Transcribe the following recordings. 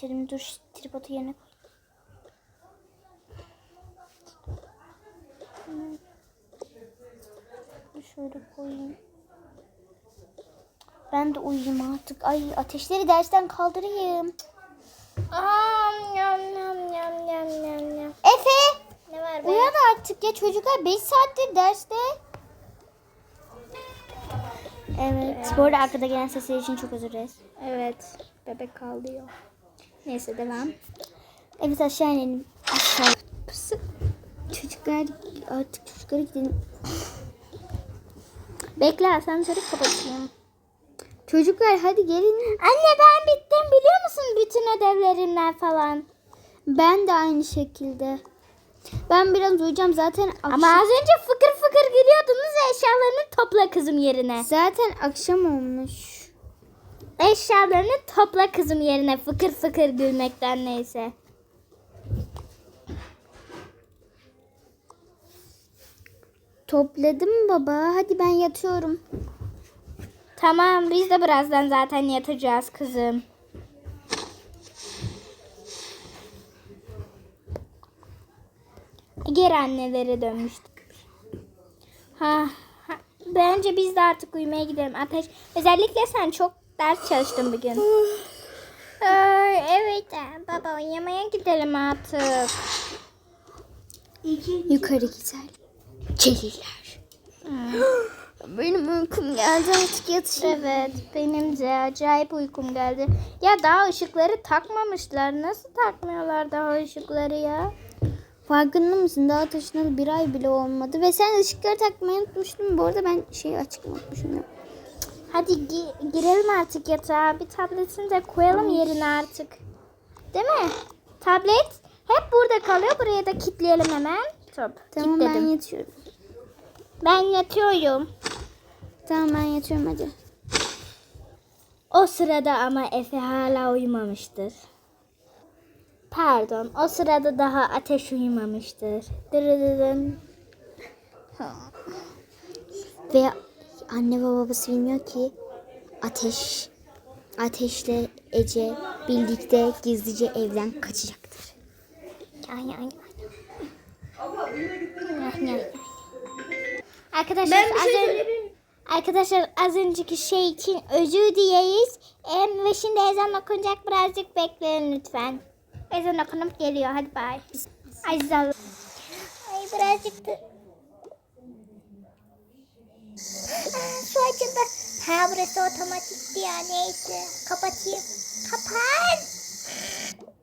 getirdim. Dur tripodu yerine koy. Şöyle koyayım. Ben de uyuyayım artık. Ay ateşleri dersten kaldırayım. Aa, yam yam yam yam yam yam. Efe! Ne var be? Uyan artık ya çocuklar 5 saattir derste. Evet. Bu arada arkada gelen sesler için çok özür dileriz. Evet. Bebek ağlıyor. Neyse devam. Evet aşağı inelim. Aşağı. Pısı. Çocuklar artık çocuklara gidelim. Bekle asansörü kapatayım. Çocuklar hadi gelin. Anne ben bittim biliyor musun bütün ödevlerimden falan. Ben de aynı şekilde. Ben biraz uyuyacağım zaten akşam. Ama az önce fıkır fıkır gülüyordunuz eşyalarını topla kızım yerine. Zaten akşam olmuş. Eşyalarını topla kızım yerine fıkır fıkır gülmekten neyse. Topladım baba. Hadi ben yatıyorum. Tamam biz de birazdan zaten yatacağız kızım. Geri annelere dönmüştük. Ha, ha, bence biz de artık uyumaya gidelim. Ateş, özellikle sen çok ders çalıştın bugün. Ay, evet baba uyumaya gidelim artık. Yukarı güzel. Celiller. Benim uykum geldi artık yatayım. Evet benim de acayip uykum geldi. Ya daha ışıkları takmamışlar. Nasıl takmıyorlar daha ışıkları ya? Farkında mısın? Daha taşınalı bir ay bile olmadı. Ve sen ışıkları takmayı unutmuştun. Bu arada ben şeyi açık unutmuşum. ya. Hadi gi- girelim artık yatağa. Bir tabletini de koyalım yerine artık. Değil mi? Tablet hep burada kalıyor. Buraya da kilitleyelim hemen. Top. Tamam ben kilitledim. yatıyorum. ben yatıyorum. Tamam ben yatıyorum hadi. O sırada ama Efe hala uyumamıştır. Pardon, o sırada daha ateş uyumamıştır. Dırırırın. Ve anne ve babası bilmiyor ki Ateş Ateşle Ece birlikte gizlice evden kaçacaktır. Ay, ay, ay. Ay, ay. Arkadaşlar az önce Arkadaşlar az önceki şey için özür dileyiz. Em, ve şimdi ezan okunacak birazcık bekleyin lütfen. Ezan okunup geliyor hadi bay. Ay zavallı. Ay birazcık da. Aa, Su açıldı. Ha burası otomatikti ya neyse. Kapatayım. Kapat.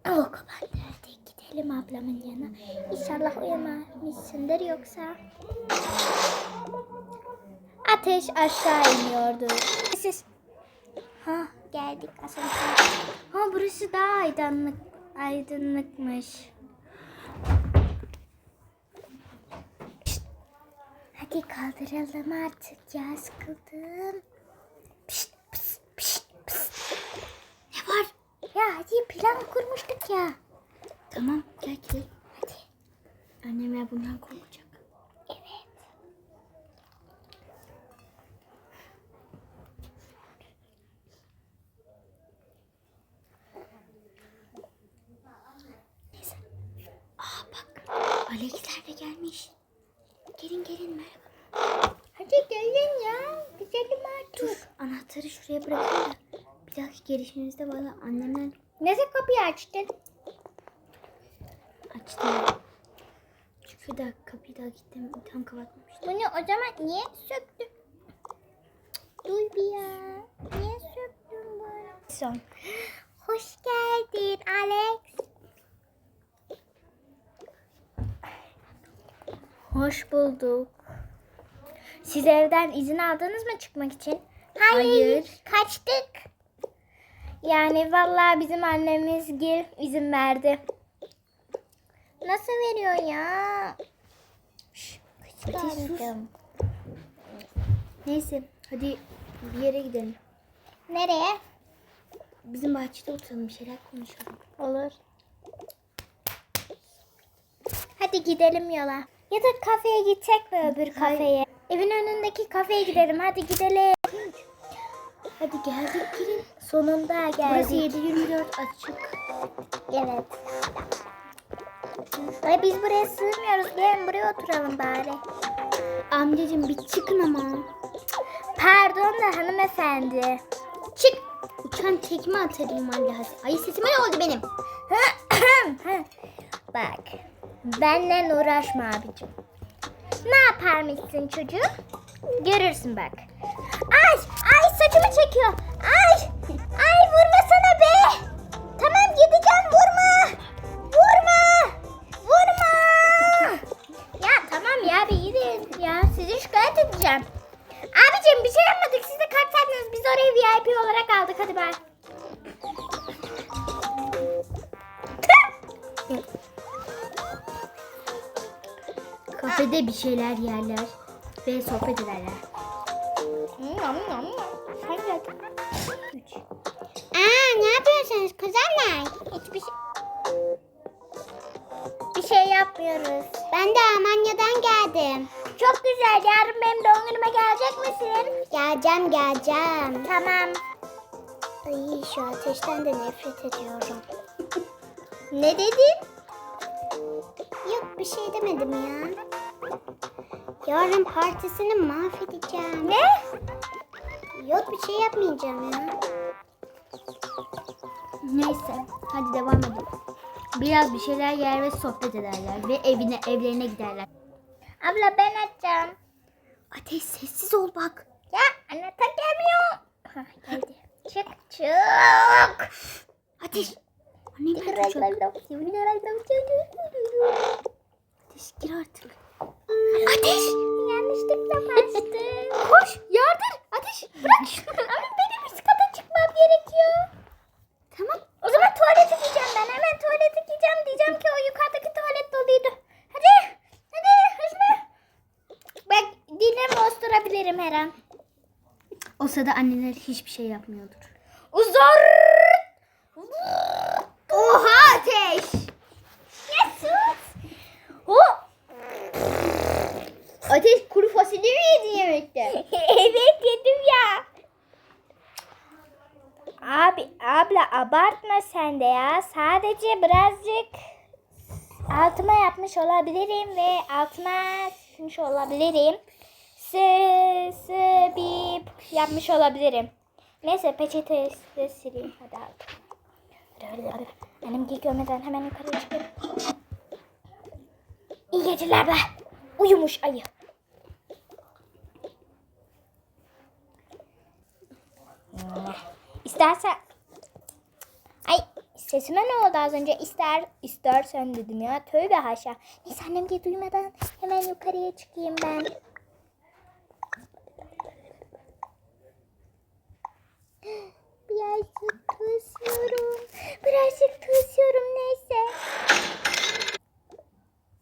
Oh kapattı. Hadi gidelim ablamın yanına. İnşallah uyumamışsındır yoksa. Ateş aşağı iniyordu. Siz Ha geldik asansör. Ha burası daha aydınlık aydınlıkmış. Hadi kaldıralım artık ya sıkıldım. Pişt, pişt, pişt, pişt. Ne var? Ya hadi plan kurmuştuk ya. Tamam gel gidelim. Hadi. Annemler bundan korkacak. Evet. Aa bak Alexler de gelmiş. Gelin gelin merhaba. Hadi gelin ya. Gidelim artık. Dur anahtarı şuraya bırakayım da. Bir dahaki gelişimizde bana annemler Nasıl kapıyı açtın? açtı. Çünkü daha kapıyı daha gittim tam kapatmamıştım. Bunu o zaman niye söktün? Dur bir ya. Niye söktün bunu? Son. Hoş geldin Alex. Hoş bulduk. Siz evden izin aldınız mı çıkmak için? Hayır. Kaçtık. Yani vallahi bizim annemiz gel izin verdi. Nasıl veriyor ya? Şş, kıskandım. Neyse hadi bir yere gidelim. Nereye? Bizim bahçede oturalım bir şeyler konuşalım. Olur. Hadi gidelim yola. Ya da kafeye gidecek mi öbür kafeye? Evin önündeki kafeye gidelim. Hadi gidelim. Hadi geldik gelin. Sonunda Burası geldik. 7-24 açık. Evet. Ay biz buraya sığmıyoruz. Gelin buraya oturalım bari. Amcacığım bir çıkın ama. Pardon da hanımefendi. Çık. Uçan tekme atarım Allah'a. Ay sesime ne oldu benim? Bak. Benle uğraşma abicim. Ne yaparmışsın çocuğum? Görürsün bak. Ay saçımı çekiyor. Ay, ay vurmasana be. Tamam gideceğim vurma. Vurma. Vurma. Ya tamam ya bir gidin. Ya sizi şikayet edeceğim. Abicim bir şey yapmadık. Siz de kalksaydınız biz orayı VIP olarak aldık. Hadi bay. Kafede bir şeyler yerler ve sohbet ederler. Aa, ne yapıyorsunuz kuzenler? Hiçbir şey... Bir şey yapmıyoruz. Ben de Almanya'dan geldim. Çok güzel. Yarın benim doğum günüme gelecek misin? Geleceğim, geleceğim. Tamam. Ay şu ateşten de nefret ediyorum. ne dedin? Yok bir şey demedim ya. Yarın partisini mahvedeceğim. Ne? Yok bir şey yapmayacağım ya. Neyse hadi devam edelim. Biraz bir şeyler yer ve sohbet ederler ve evine evlerine giderler. Abla ben açacağım. Ateş sessiz ol bak. Ya anahtar gelmiyor. Hah, geldi. Çık çık. Ateş. Annem ben çok. Ateş gir artık. Ateş. Yanlışlıkla bastım. Koş yardır. Ateş bırak şunu. Ama benim üst kata çıkmam gerekiyor. Tamam. O zaman tuvalete gideceğim ben. Hemen tuvalete gideceğim. Diyeceğim ki o yukarıdaki tuvalet doluydu. Hadi. Hadi hızlı. Bak dilimi osturabilirim her an. O sırada anneler hiçbir şey yapmıyordur. Uzar. Oha ateş. Yesus. O. Ateş kuru fasulye mi yedin yemekte? evet yedim ya. Abi abla abartma sen de ya. Sadece birazcık altıma yapmış olabilirim ve altıma sıkmış olabilirim. Sı sı bip yapmış olabilirim. Neyse peçete de sileyim. Hadi. Annem geek görmeden hemen yukarı çıkıp. İyi geceler be. Uyumuş ayı. İstersen Ay sesime ne oldu az önce? İster istersen dedim ya. Tövbe haşa. Neyse annem diye duymadan hemen yukarıya çıkayım ben. Birazcık tırsıyorum. Birazcık tırsıyorum neyse.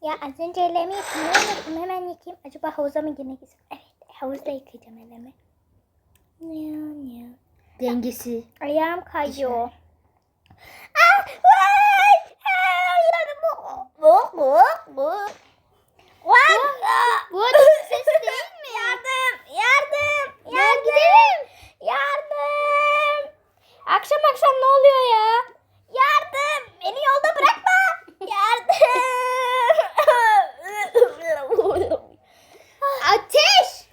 Ya az önce ellerimi yıkamayı unuttum. Hemen yıkayayım. Acaba havuza mı girmek istiyorum? Evet havuzda yıkayacağım ellerimi. Niyo niyo. Dengesi. Ayağım kayıyor. Ayağım bu ateşin sesi değil? Yardım! Yardım! Yardım! Yardım! Akşam akşam ne oluyor ya? Yardım! Beni yolda bırakma! Yardım! Ateş.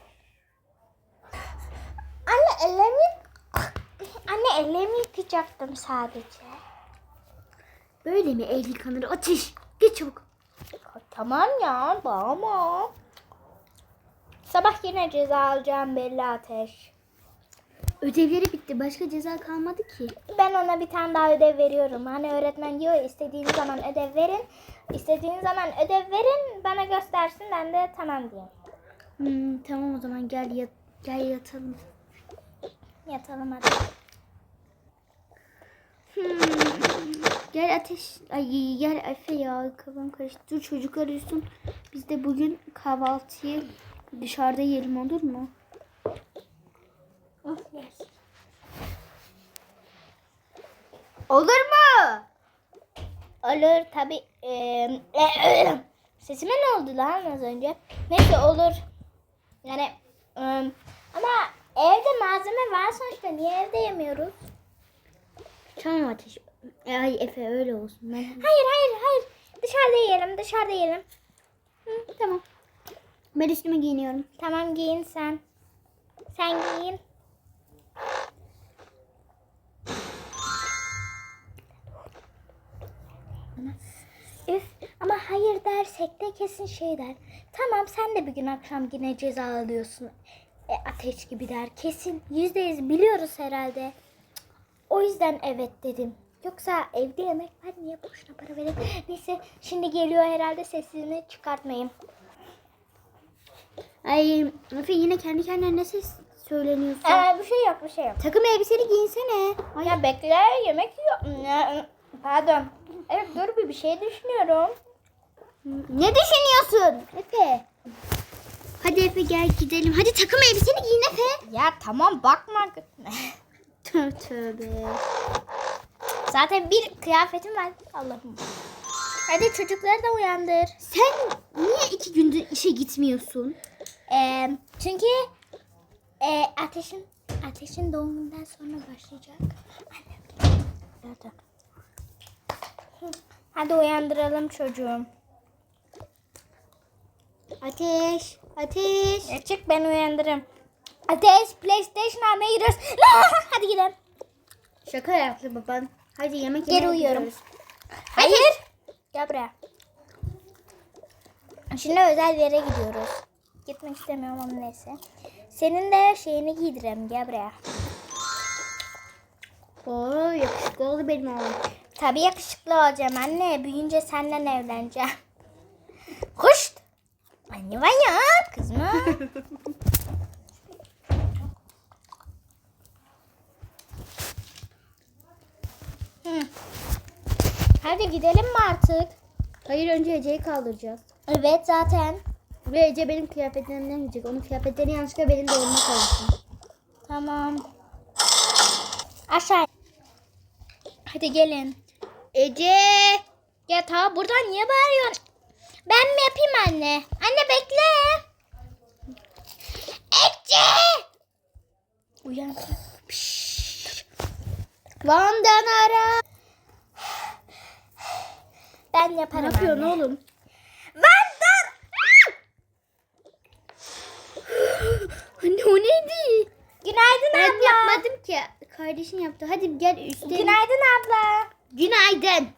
Anne ellerimi Anne ellerimi yıkayacaktım sadece. Böyle mi el yıkanır? Ateş. Geç çabuk. Tamam ya ama. Sabah yine ceza alacağım belli ateş. Ödevleri bitti. Başka ceza kalmadı ki. Ben ona bir tane daha ödev veriyorum. Hani öğretmen diyor istediğiniz zaman ödev verin. İstediğiniz zaman ödev verin bana göstersin ben de tamam diyeyim. Hmm, tamam o zaman gel yat gel yatalım. Yatalım hadi. Hmm. Gel ateş. Ay gel Efe ya kafam karıştı. Dur çocuklar uyusun. Biz de bugün kahvaltıyı dışarıda yiyelim olur mu? Yes. Olur mu? Olur tabi. Sesime ne oldu lan az önce? Neyse olur. Yani ama evde malzeme var sonuçta. Niye evde yemiyoruz? Tamam ateş. E, Ay Efe öyle olsun. Ben... Hayır hayır hayır. Dışarıda yiyelim dışarıda yiyelim. Hı, tamam. Ben üstüme giyiniyorum. Tamam giyin sen. Sen giyin. Üf ama hayır dersek de kesin şey der. Tamam sen de bir gün akşam yine ceza alıyorsun. E, ateş gibi der. Kesin yüzde yüz biliyoruz herhalde. O yüzden evet dedim. Yoksa evde yemek var niye boşuna para verelim. Neyse şimdi geliyor herhalde sesini çıkartmayayım. Ay Efe yine kendi kendine ne ses söyleniyorsun? Ee, bir şey yok bir şey yok. Takım elbiseni giyinsene. Ay, Ya bekle yemek yiyor. Pardon. Evet dur bir bir şey düşünüyorum. Ne düşünüyorsun Efe? Hadi Efe gel gidelim. Hadi takım elbiseni giyin Efe. Ya tamam bakma. Tövbe tövbe. Zaten bir kıyafetim var. Allah'ım. Hadi çocukları da uyandır. Sen niye iki gündür işe gitmiyorsun? Ee, çünkü e, ateşin ateşin doğumundan sonra başlayacak. Annem. Nerede? Hadi uyandıralım çocuğum. Ateş, ateş. Ya çık ben uyandırırım. Ateş PlayStation almaya gidiyoruz. Hadi gidelim. Şaka yaptı baban. Hadi yemek Geri yemeye uyuyorum. gidiyoruz. Hayır. Gel buraya. Şimdi özel bir yere gidiyoruz. Gitmek istemiyorum ama neyse. Senin de şeyini giydireyim. Gel buraya. Oo yakışıklı oldu benim oğlum. Tabii yakışıklı olacağım anne. Büyüyünce senden evleneceğim. Hoş. Anne var ya kızma. Hı. Hadi gidelim mi artık? Hayır önce Ece'yi kaldıracağız. Evet zaten. Ve Ece benim kıyafetlerimden gidecek. Onun kıyafetleri yanlışlıkla benim doğumuma kalsın. Tamam. Aşağı. Hadi gelin. Ece! Ya ta buradan niye bağırıyorsun? Ben mi yapayım anne? Anne bekle. Ece! Uyan. Van'dan ara. Ben Ne yaparım yapıyorsun anne. oğlum? Vandal! Anne o neydi? Günaydın Ben abla. yapmadım ki. Kardeşin yaptı. Hadi gel üstlerimi. Günaydın abla. Günaydın.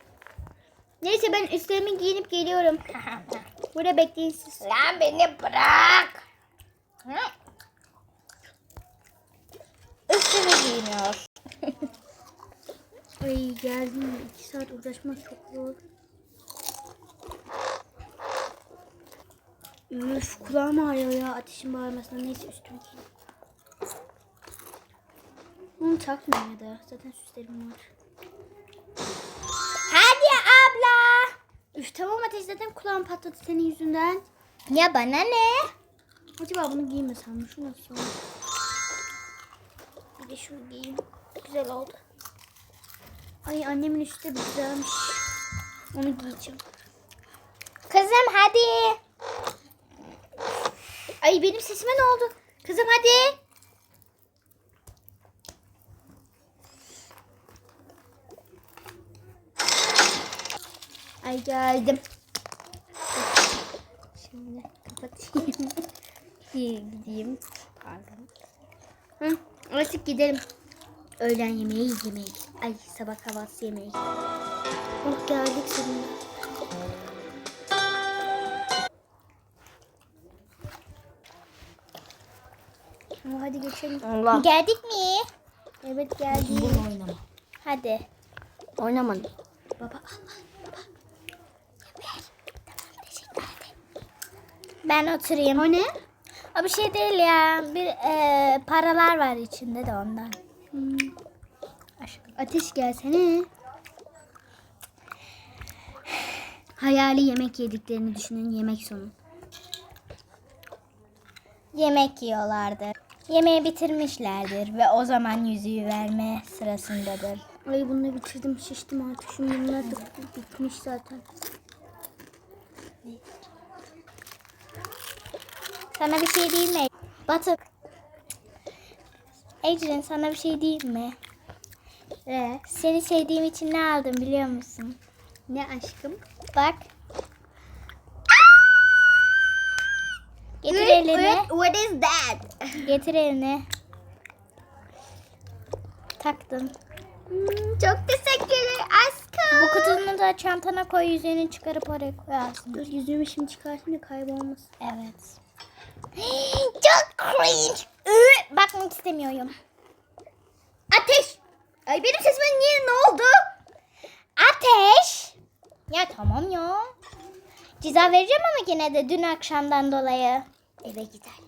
Neyse ben üstlerimi giyinip geliyorum. Burada bekleyin siz. Lan beni bırak. Hı? Üstünü giyiniyor. Ay geldim. İki saat uğraşmak çok zor. Üf kulağım ağrıyor ya ateşin bağırmasına. Neyse üstümü giyeyim. Bunu takmayayım ya da. Zaten süslerim var. Hadi abla. Üf tamam ateş zaten kulağım patladı senin yüzünden. Ya bana ne? Acaba bunu giymesem mi? Şu nasıl? Bir de şunu giyeyim. Güzel oldu. Ay annemin üstü güzelmiş. Onu giyeceğim. Kızım hadi. Ay benim sesime ne oldu? Kızım hadi. Ay geldim. Şimdi kapatayım. Gideyim. Pardon. Hı, artık gidelim. Öğlen yemeği yemeği. Ay sabah kahvaltısı yemeği. Oh geldik sonunda. Ama hadi geçelim. Allah. Geldik mi? Evet geldik. oynama. Hadi. Oynamadım. Baba al. Ben oturayım. O ne? O bir şey değil ya. Bir e, paralar var içinde de ondan. Hmm. Ateş gelsene. Hayali yemek yediklerini düşünün yemek sonu. Yemek yiyorlardı. Yemeği bitirmişlerdir ve o zaman yüzüğü verme sırasındadır. Ay bunu bitirdim şiştim artık. Şimdi bunlar da bitmiş zaten. Sana bir şey değil mi? Batık. Ecrin sana bir şey değil mi? Ee, Seni sevdiğim için ne aldım biliyor musun? ne aşkım? Bak. Getir elini. What is that? Getir elini. Taktım. Hmm, çok teşekkürler aşkım. Bu kutunu da çantana koy yüzüğünü çıkarıp oraya koyarsın. Dur yüzümü şimdi çıkartayım da kaybolmasın. Evet. Çok cringe. Bakmak istemiyorum. Ateş! Ay benim sesime niye ne oldu? Ateş. Ya tamam ya. Ceza vereceğim ama yine de dün akşamdan dolayı. Eve gidelim.